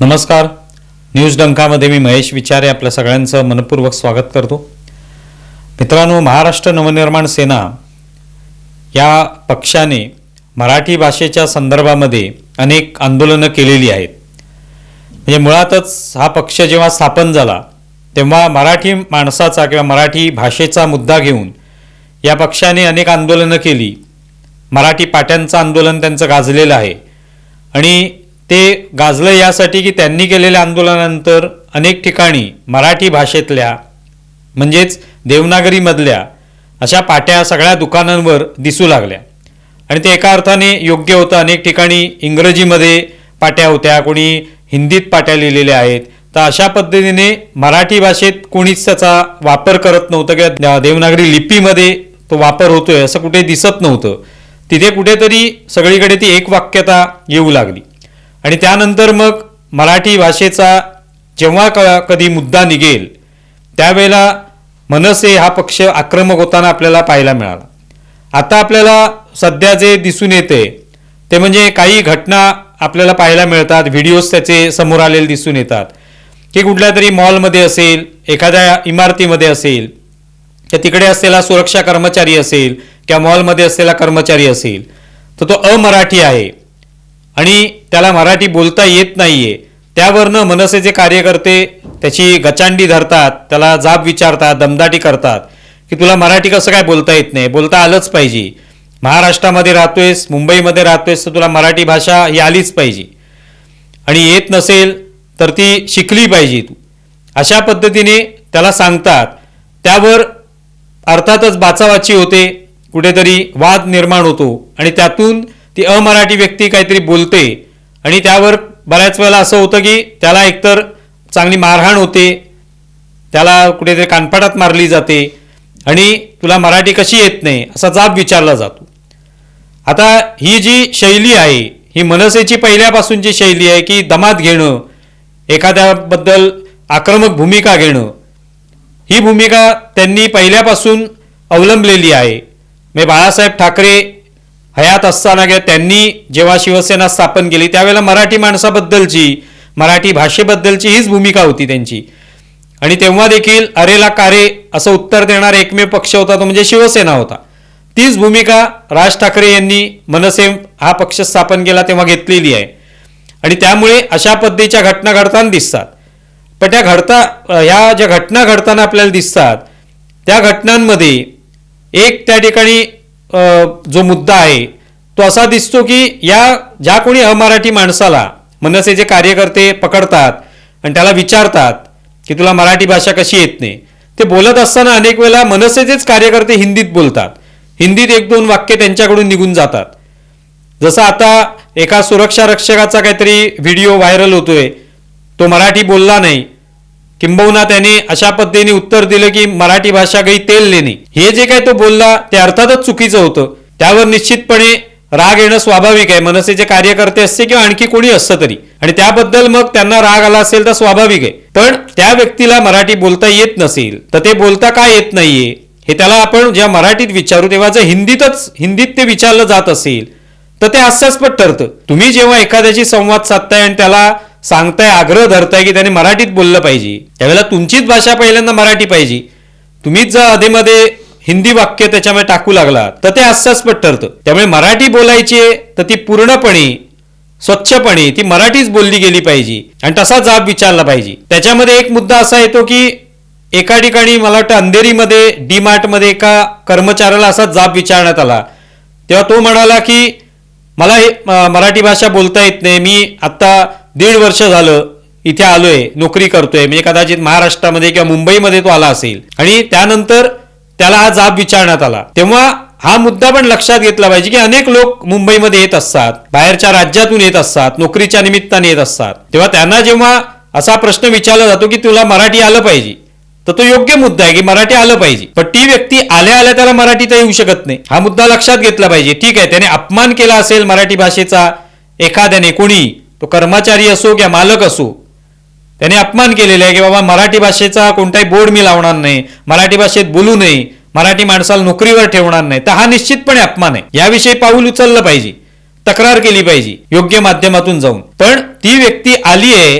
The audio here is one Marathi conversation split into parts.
नमस्कार. न्यूज डंकामध्ये मी महेश विचारे आपल्या सगळ्यांचं मनपूर्वक स्वागत करतो. मित्रांनो महाराष्ट्र नवनिर्माण सेना या पक्षाने मराठी भाषेच्या संदर्भामध्ये अनेक आंदोलनं केलेली आहेत. म्हणजे मुळातच हा पक्ष जेव्हा स्थापन झाला तेव्हा मराठी माणसाचा किंवा मराठी भाषेचा मुद्दा घेऊन या पक्षाने अनेक आंदोलनं केली. मराठी पाट्यांचं आंदोलन त्यांचं गाजलेलं आहे. आणि ते गाजलं यासाठी की त्यांनी केलेल्या आंदोलनानंतर अनेक ठिकाणी मराठी भाषेतल्या म्हणजेच देवनागरीमधल्या अशा पाट्या सगळ्या दुकानांवर दिसू लागल्या. आणि ते एका अर्थाने योग्य होतं. अनेक ठिकाणी इंग्रजीमध्ये पाट्या होत्या कोणी हिंदीत पाट्या लिहिलेल्या आहेत. तर अशा पद्धतीने मराठी भाषेत कोणीच त्याचा वापर करत नव्हतं किंवा देवनागरी लिपीमध्ये तो वापर होतोय असं कुठे दिसत नव्हतं. तिथे कुठेतरी सगळीकडे ती एक वाक्यता येऊ लागली. आणि त्यानंतर मग मराठी भाषेचा जेव्हा क कधी मुद्दा निघेल त्यावेळेला मनसे हा पक्ष आक्रमक होताना आपल्याला पाहायला मिळाला. आता आपल्याला सध्या जे दिसून येते ते म्हणजे काही घटना आपल्याला पाहायला मिळतात व्हिडिओज त्याचे समोर आलेले दिसून येतात. की कुठल्या तरी मॉलमध्ये असेल एखाद्या इमारतीमध्ये असेल तर तिकडे असलेला सुरक्षा कर्मचारी असेल किंवा मॉलमध्ये असलेला कर्मचारी असेल तर तो अमराठी आहे. आणि त्याला मराठी बोलता येत नाहीये. त्यावरनं मनसेचे कार्यकर्ते त्याची गचांडी धरतात त्याला जाब विचारतात दमदाटी करतात की तुला मराठी कसं काय बोलता येत नाही? बोलता आलंच पाहिजे. महाराष्ट्रामध्ये राहतोयस मुंबईमध्ये राहतोयस तर तुला मराठी भाषा ही आलीच पाहिजे. आणि येत नसेल तर ती शिकली पाहिजे तू. अशा पद्धतीने त्याला सांगतात. त्यावर अर्थातच बाचावाची होते कुठेतरी वाद निर्माण होतो. आणि त्यातून ती अमराठी व्यक्ती काहीतरी बोलते. आणि त्यावर बऱ्याच वेळेला असं होतं की त्याला एकतर चांगली मारहाण होते त्याला कुठेतरी कानपाटात मारली जाते आणि तुला मराठी कशी येत नाही असा जाब विचारला जातो. आता ही जी शैली आहे ही मनसेची पहिल्यापासूनची शैली आहे की दमात घेणं एखाद्याबद्दल आक्रमक भूमिका घेणं ही भूमिका त्यांनी पहिल्यापासून अवलंबलेली आहे. मी बाळासाहेब ठाकरे हयात असताना किंवा त्यांनी जेव्हा शिवसेना स्थापन केली त्यावेळेला मराठी माणसाबद्दलची मराठी भाषेबद्दलची हीच भूमिका होती त्यांची. आणि तेव्हा देखील अरेला कारे असं उत्तर देणारा एकमेव पक्ष होता तो म्हणजे शिवसेना होता. तीच भूमिका राज ठाकरे यांनी मनसे हा पक्ष स्थापन केला तेव्हा घेतलेली आहे. आणि त्यामुळे अशा पद्धतीच्या घटना घडताना दिसतात. पण त्या घडता ह्या ज्या घटना घडताना आपल्याला दिसतात त्या घटनांमध्ये एक त्या ठिकाणी जो मुद्दा आहे तो असा दिसतो की या ज्या कोणी अमराठी माणसाला मनसेचे कार्यकर्ते पकडतात आणि त्याला विचारतात की तुला मराठी भाषा कशी येत नाही ते बोलत असताना अनेक वेळेला मनसेचेच कार्यकर्ते हिंदीत बोलतात. हिंदीत एक दोन वाक्य त्यांच्याकडून निघून जातात. जसं आता एका सुरक्षा रक्षकाचा काहीतरी व्हिडिओ व्हायरल होतोय तो मराठी बोलला नाही किंबहुना त्याने अशा पद्धतीने उत्तर दिलं की मराठी भाषा काही तेल लेणे हे जे काय तो बोलला ते अर्थातच चुकीचं होतं. त्यावर निश्चितपणे राग येणं स्वाभाविक आहे. मनसेचे कार्यकर्ते असते किंवा आणखी कोणी असतं तरी. आणि त्याबद्दल मग त्यांना राग आला असेल तर स्वाभाविक आहे. पण त्या व्यक्तीला मराठी बोलता येत नसेल तर ते बोलता का येत नाहीये? हे त्याला आपण जेव्हा मराठीत विचारू तेव्हा जर हिंदीतच हिंदीत ते विचारलं जात असेल तर ते हास्यास्पद ठरतं. तुम्ही जेव्हा एखाद्याशी संवाद साधताय आणि त्याला सांगताय आग्रह धरताय की त्याने मराठीत बोललं पाहिजे. त्यावेळेला तुमचीच भाषा पहिल्यांदा मराठी पाहिजे. तुम्हीच जर अधेमध्ये हिंदी वाक्य त्याच्यामध्ये टाकू लागला तर ते हास्यास्पद ठरतं. त्यामुळे मराठी बोलायची आहे तर ती पूर्णपणे स्वच्छपणे ती मराठीच बोलली गेली पाहिजे. आणि तसा जाब विचारला पाहिजे. त्याच्यामध्ये एक मुद्दा असा येतो की एका ठिकाणी मला वाटतं अंधेरीमध्ये डी मार्टमध्ये एका कर्मचाऱ्याला असा जाब विचारण्यात आला. तेव्हा तो म्हणाला की मला हे मराठी भाषा बोलता येत नाही. मी आत्ता दीड वर्ष झालं इथे आलोय नोकरी करतोय. म्हणजे कदाचित महाराष्ट्रामध्ये किंवा मुंबईमध्ये तो आला असेल. आणि त्यानंतर त्याला हा जाब विचारण्यात आला. तेव्हा हा मुद्दा पण लक्षात घेतला पाहिजे की अनेक लोक मुंबईमध्ये येत असतात बाहेरच्या राज्यातून येत असतात नोकरीच्या निमित्ताने येत असतात. तेव्हा त्यांना जेव्हा असा प्रश्न विचारला जातो की तुला मराठी आलं पाहिजे. तर तो योग्य मुद्दा आहे की मराठी आलं पाहिजे. पण ती व्यक्ती आल्या आल्या त्याला मराठीत येऊ शकत नाही. हा मुद्दा लक्षात घेतला पाहिजे. ठीक आहे त्याने अपमान केला असेल मराठी भाषेचा एखाद्याने कोणी तो कर्मचारी असो किंवा मालक असो त्याने अपमान केलेला आहे की बाबा मराठी भाषेचा कोणताही बोर्ड मी लावणार नाही मराठी भाषेत बोलू नये मराठी माणसाला नोकरीवर ठेवणार नाही. तर हा निश्चितपणे अपमान आहे. याविषयी पाऊल उचललं पाहिजे तक्रार केली पाहिजे योग्य माध्यमातून जाऊन. पण ती व्यक्ती आली आहे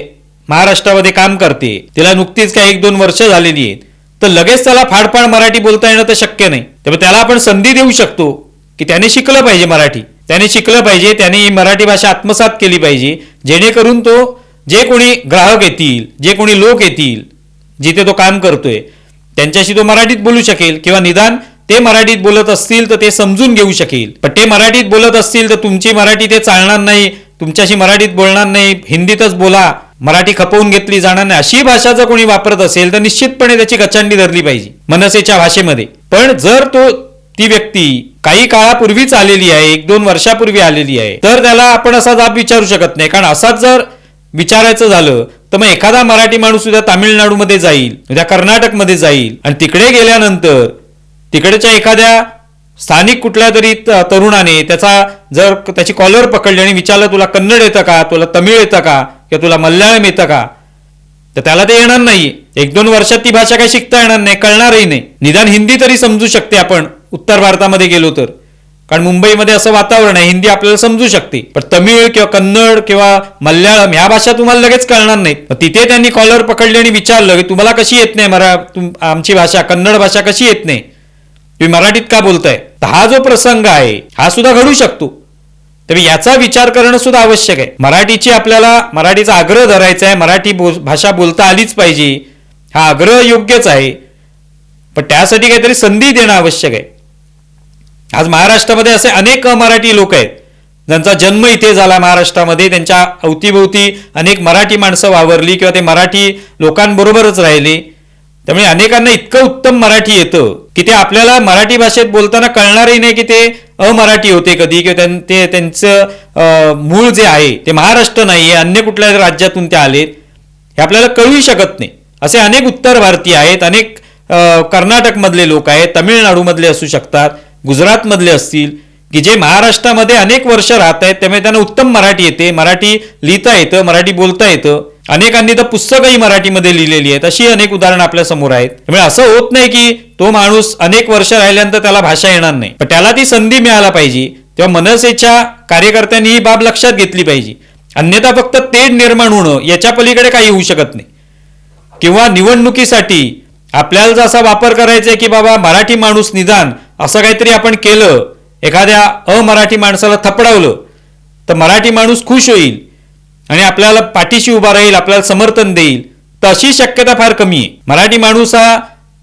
महाराष्ट्रामध्ये काम करते. तिला नुकतीच काही एक दोन वर्ष झालेली आहेत. तर लगेच त्याला फाडफाड मराठी बोलता येणं तर शक्य नाही. त्यामुळे त्याला आपण संधी देऊ शकतो की त्याने शिकलं पाहिजे मराठी. त्याने शिकलं पाहिजे त्याने ही मराठी भाषा आत्मसात केली पाहिजे. जेणेकरून तो जे कोणी ग्राहक येतील जे कोणी लोक येतील जिथे तो काम करतोय त्यांच्याशी तो मराठीत बोलू शकेल किंवा निदान ते मराठीत बोलत असतील तर ते समजून घेऊ शकेल. पण ते मराठीत बोलत असतील तर तुमची मराठी ते चालणार नाही तुमच्याशी मराठीत बोलणार नाही हिंदीतच बोला. मराठी खपवून घेतली जाणार नाही. अशी भाषा जर कोणी वापरत असेल तर निश्चितपणे त्याची गचांडी धरली पाहिजे मनसेच्या भाषेमध्ये. पण जर तो ती व्यक्ती काही काळापूर्वीच आलेली आहे एक दोन वर्षापूर्वी आलेली आहे तर त्याला आपण असा जाब विचारू शकत नाही. कारण असाच जर विचारायचं झालं तर मग एखादा मराठी माणूस उद्या तामिळनाडूमध्ये जाईल उद्या कर्नाटकमध्ये जाईल आणि तिकडे गेल्यानंतर तिकडच्या एखाद्या स्थानिक कुठल्या तरी तरुणाने त्याचा जर त्याची कॉलर पकडली आणि विचारलं तुला कन्नड येतं का? तुला तमिळ येतं का? किंवा तुला मल्याळम येतं का? तर त्याला ते येणार नाही. एक दोन वर्षात ती भाषा काही शिकता येणार नाही कळणारही नाही. निदान हिंदी तरी समजू शकते आपण उत्तर भारतामध्ये गेलो तर. कारण मुंबईमध्ये असं वातावरण आहे हिंदी आपल्याला समजू शकते. पण तमिळ किंवा कन्नड किंवा मल्याळम ह्या भाषा तुम्हाला लगेच कळणार नाहीत तिथे त्यांनी कॉलर पकडली आणि विचारलं की तुम्हाला कशी येत नाही मरा आमची भाषा कन्नड भाषा कशी येत नाही? तुम्ही मराठीत का बोलताय? तर हा जो प्रसंग आहे हा सुद्धा घडू शकतो. तर याचा विचार करणं सुद्धा आवश्यक आहे. मराठीची आपल्याला मराठीचा आग्रह धरायचा आहे मराठी बो भाषा बोलता आलीच पाहिजे हा आग्रह योग्यच आहे. पण त्यासाठी काहीतरी संधी देणं आवश्यक आहे. आज महाराष्ट्रामध्ये असे अनेक मराठी लोक आहेत ज्यांचा जन्म इथे झाला महाराष्ट्रामध्ये त्यांच्या अवतीभोवती अनेक मराठी माणसं वावरली किंवा ते मराठी लोकांबरोबरच राहिले. त्यामुळे अनेकांना इतकं उत्तम मराठी येतं की ते आपल्याला मराठी भाषेत बोलताना कळणारही नाही की ते अमराठी होते कधी किंवा ते त्यांचं मूळ जे आहे ते महाराष्ट्र नाही आहे अन्य कुठल्या राज्यातून ते आलेत हे आपल्याला कळू शकत नाही. असे अनेक उत्तर भारतीय आहेत अनेक कर्नाटकमधले लोक आहेत तामिळनाडूमधले असू शकतात गुजरातमधले असतील की जे महाराष्ट्रामध्ये अनेक वर्ष राहत आहेत त्यामुळे त्यांना उत्तम मराठी येते मराठी लिहिता येतं मराठी बोलता येतं. अनेकांनी तर पुस्तकही मराठीमध्ये लिहिलेली आहेत. अशी अनेक उदाहरणं आपल्यासमोर आहेत. त्यामुळे असं होत नाही की तो माणूस अनेक वर्ष राहिल्यानंतर त्याला भाषा येणार नाही. पण त्याला ती संधी मिळायला पाहिजे. तेव्हा मनसेच्या कार्यकर्त्यांनी ही बाब लक्षात घेतली पाहिजे. अन्यथा फक्त तेढ निर्माण होणं याच्या पलीकडे काही होऊ शकत नाही. किंवा निवडणुकीसाठी आपल्याला जर असा वापर करायचा आहे की बाबा मराठी माणूस निदान असं काहीतरी आपण केलं एखाद्या अमराठी माणसाला थपडावलं तर मराठी माणूस खुश होईल. आणि आपल्याला पाठीशी उभा राहील आपल्याला समर्थन देईल. तर अशी शक्यता फार कमी आहे. मराठी माणूस हा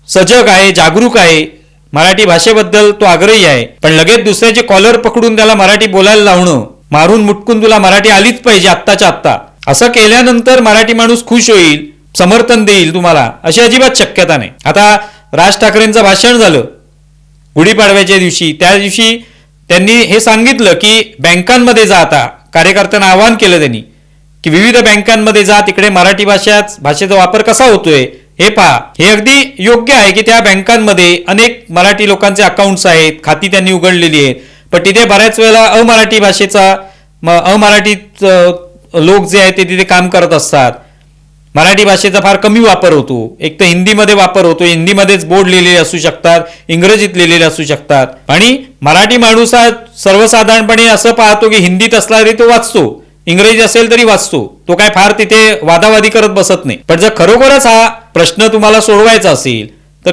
सजग आहे जागरूक आहे. मराठी भाषेबद्दल तो आग्रही आहे. पण लगेच दुसऱ्याचे कॉलर पकडून त्याला मराठी बोलायला लावणं मारून मुटकून तुला मराठी आलीच पाहिजे आत्ताच्या आत्ता. असं केल्यानंतर मराठी माणूस खुश होईल समर्थन देईल तुम्हाला अशी अजिबात शक्यता नाही. आता राज ठाकरेंचं भाषण झालं गुढीपाडव्याच्या दिवशी. त्या दिवशी त्यांनी हे सांगितलं की बँकांमध्ये जा आता. कार्यकर्त्यांना आवाहन केलं त्यांनी. की विविध बँकांमध्ये जा तिकडे मराठी भाषाच भाषेचा वापर कसा होतोय हे पहा. हे अगदी योग्य आहे की त्या बँकांमध्ये अनेक मराठी लोकांचे अकाउंट्स आहेत खाती त्यांनी उघडलेली आहेत. पण तिथे बऱ्याच वेळेला अमराठी भाषेचा अमराठी लोक जे आहेत ते तिथे काम करत असतात. मराठी भाषेचा फार कमी वापर होतो. एक तर हिंदीमध्ये वापर होतो. हिंदीमध्येच बोर्ड लिहिलेले असू शकतात इंग्रजीत लिहिलेले असू शकतात. आणि मराठी माणूस हा सर्वसाधारणपणे असं पाहतो की हिंदीत असला तरी तो वाचतो. इंग्रजी असेल तरी वाचतो. तो काय फार तिथे वादावादी करत बसत नाही. पण जर खरोखरच हा प्रश्न तुम्हाला सोडवायचा असेल तर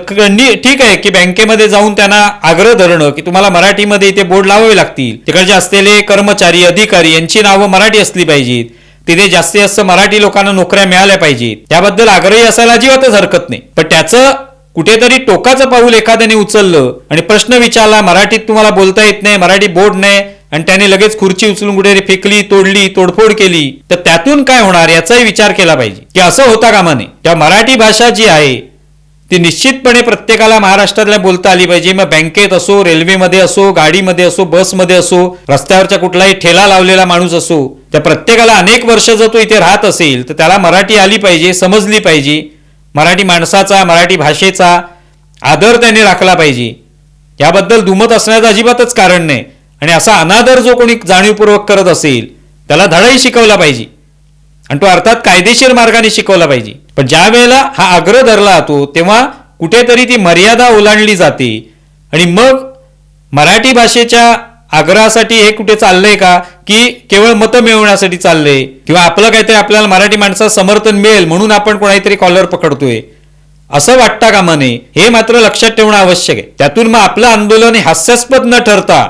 ठीक आहे की बँकेमध्ये जाऊन त्यांना आग्रह धरणं की तुम्हाला मराठीमध्ये इथे बोर्ड लावावे लागतील. तिकडचे असलेले कर्मचारी अधिकारी यांची नावं मराठी असली पाहिजेत. तिथे जास्तीत जास्त मराठी लोकांना नोकऱ्या मिळाल्या पाहिजेत. त्याबद्दल आग्रही असायला अजिबातच हरकत नाही. पण त्याचं कुठेतरी टोकाचं पाऊल एखाद्याने उचललं आणि प्रश्न विचारला मराठीत तुम्हाला बोलता येत नाही मराठी बोर्ड नाही आणि त्याने लगेच खुर्ची उचलून कुठे फेकली तोडली तोडफोड केली. तर त्यातून काय होणार याचाही विचार केला पाहिजे. की असं होता कामा नये. त्या मराठी भाषा जी आहे ती निश्चितपणे प्रत्येकाला महाराष्ट्रातल्या बोलता आली पाहिजे. मग बँकेत असो रेल्वेमध्ये असो गाडीमध्ये असो बसमध्ये असो रस्त्यावरच्या कुठलाही ठेला लावलेला माणूस असो त्या प्रत्येकाला अनेक वर्ष जर तो इथे राहत असेल तर त्याला मराठी आली पाहिजे समजली पाहिजे. मराठी माणसाचा मराठी भाषेचा आदर त्याने राखला पाहिजे. याबद्दल दुमत असण्याचं अजिबातच कारण नाही. आणि असा अनादर जो कोणी जाणीवपूर्वक करत असेल त्याला धडाही शिकवला पाहिजे. आणि तो अर्थात कायदेशीर मार्गाने शिकवला पाहिजे. पण ज्या वेळेला हा आग्रह धरला जातो तेव्हा कुठेतरी ती मर्यादा ओलांडली जाते. आणि मग मराठी भाषेच्या आग्रहासाठी हे कुठे चाललंय का? की केवळ मतं मिळवण्यासाठी चाललंय? किंवा आपलं काहीतरी आपल्याला मराठी माणसा समर्थन मिळेल म्हणून आपण कोणातरी कॉलर पकडतोय? असं वाटता कामा नये हे मात्र लक्षात ठेवणं आवश्यक आहे. त्यातून मग आपलं आंदोलन हे हास्यास्पद न ठरता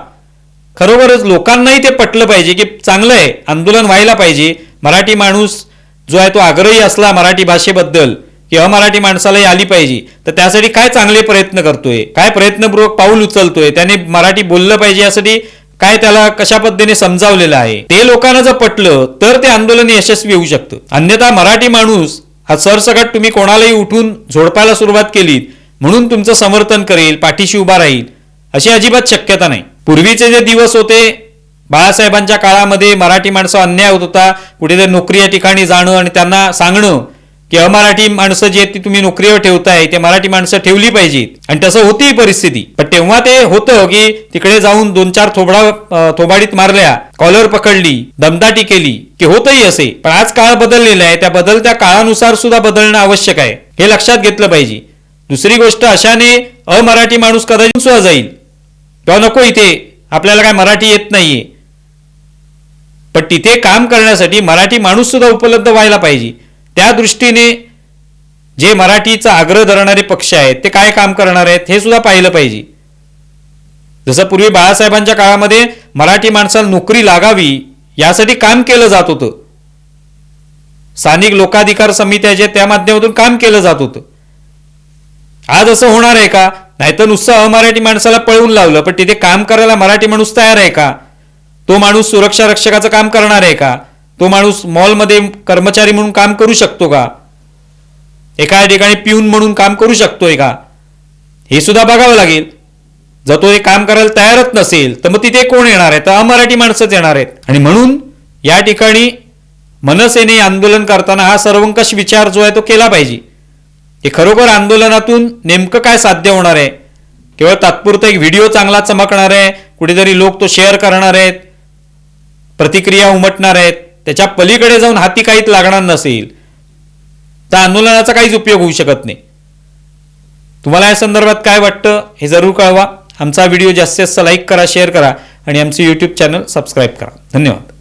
खरोखरच लोकांनाही ते पटलं पाहिजे की चांगलं आहे आंदोलन व्हायला पाहिजे. मराठी माणूस जो आहे तो आग्रही असला मराठी भाषेबद्दल की अमराठी माणसालाही आली पाहिजे तर त्यासाठी काय चांगले प्रयत्न करतोय? काय प्रयत्नपूर्वक पाऊल उचलतोय? त्याने मराठी बोललं पाहिजे यासाठी काय त्याला कशा पद्धतीने समजावलेलं आहे? ते लोकांना जर पटलं तर ते आंदोलन यशस्वी होऊ शकतं. अन्यथा मराठी माणूस हा सरसकट तुम्ही कोणालाही उठून झोडपायला सुरुवात केली म्हणून तुमचं समर्थन करेल पाठीशी उभा राहील अशी अजिबात शक्यता नाही. पूर्वीचे जे दिवस होते बाळासाहेबांच्या काळामध्ये मराठी माणसं अन्याय होत होता. कुठेतरी नोकरी या ठिकाणी जाणं आणि त्यांना सांगणं की अमराठी माणसं जी आहेत ती तुम्ही नोकरीवर ठेवताय ते मराठी माणसं ठेवली पाहिजेत. आणि तसं होती ही परिस्थिती. पण तेव्हा ते होतं की तिकडे जाऊन दोन चार थोबडा थोबाडीत मारल्या कॉलर पकडली दमदाटी केली की होतही असे. पण आज काळ बदललेला आहे. त्या बदलत्या काळानुसार सुद्धा बदलणं आवश्यक आहे. हे लक्षात घेतलं पाहिजे. दुसरी गोष्ट अशाने अमराठी माणूस कदाचित सुद्धा जाईल. किंवा नको इथे. आपल्याला काय मराठी येत नाहीये. पण तिथे काम करण्यासाठी मराठी माणूस सुद्धा उपलब्ध व्हायला पाहिजे. त्या दृष्टीने जे मराठीचा आग्रह धरणारे पक्ष आहेत ते काय काम करणार आहेत हे सुद्धा पाहिलं पाहिजे. जसं पूर्वी बाळासाहेबांच्या काळामध्ये मराठी माणसाला नोकरी लागावी यासाठी काम केलं जात होतं. स्थानिक लोकाधिकार समित्या जे त्या माध्यमातून काम केलं जात होतं. आज असं होणार आहे का? नाहीतर नुसतं अमराठी माणसाला पळवून लावलं पण तिथे काम करायला मराठी माणूस तयार आहे का? तो माणूस सुरक्षा रक्षकाचं काम करणार आहे का? तो माणूस मॉलमध्ये कर्मचारी म्हणून काम करू शकतो का? एका ठिकाणी पिऊन म्हणून काम करू शकतोय का? हे सुद्धा बघावं लागेल. जर तो हे काम करायला तयारच नसेल तर मग तिथे कोण येणार आहे? तर अमराठी माणसंच येणार आहेत. आणि म्हणून या ठिकाणी मनसेने आंदोलन करताना हा सर्वंकष विचार जो आहे तो केला पाहिजे. हे खरोखर आंदोलनातून नेमकं काय साध्य होणार आहे? केवळ तात्पुरता एक व्हिडिओ चांगला चमकणार आहे कुठेतरी लोक तो शेअर करणार आहेत प्रतिक्रिया उमटणार आहेत त्याच्या पलीकडे जाऊन हाती काहीच लागणार नसेल. तर आंदोलनाचा काहीच उपयोग होऊ शकत नाही. तुम्हाला या संदर्भात काय वाटतं हे जरूर कळवा. आमचा व्हिडिओ जास्तीत जास्त लाईक करा शेअर करा आणि आमचे यूट्यूब चॅनल सबस्क्राईब करा. धन्यवाद.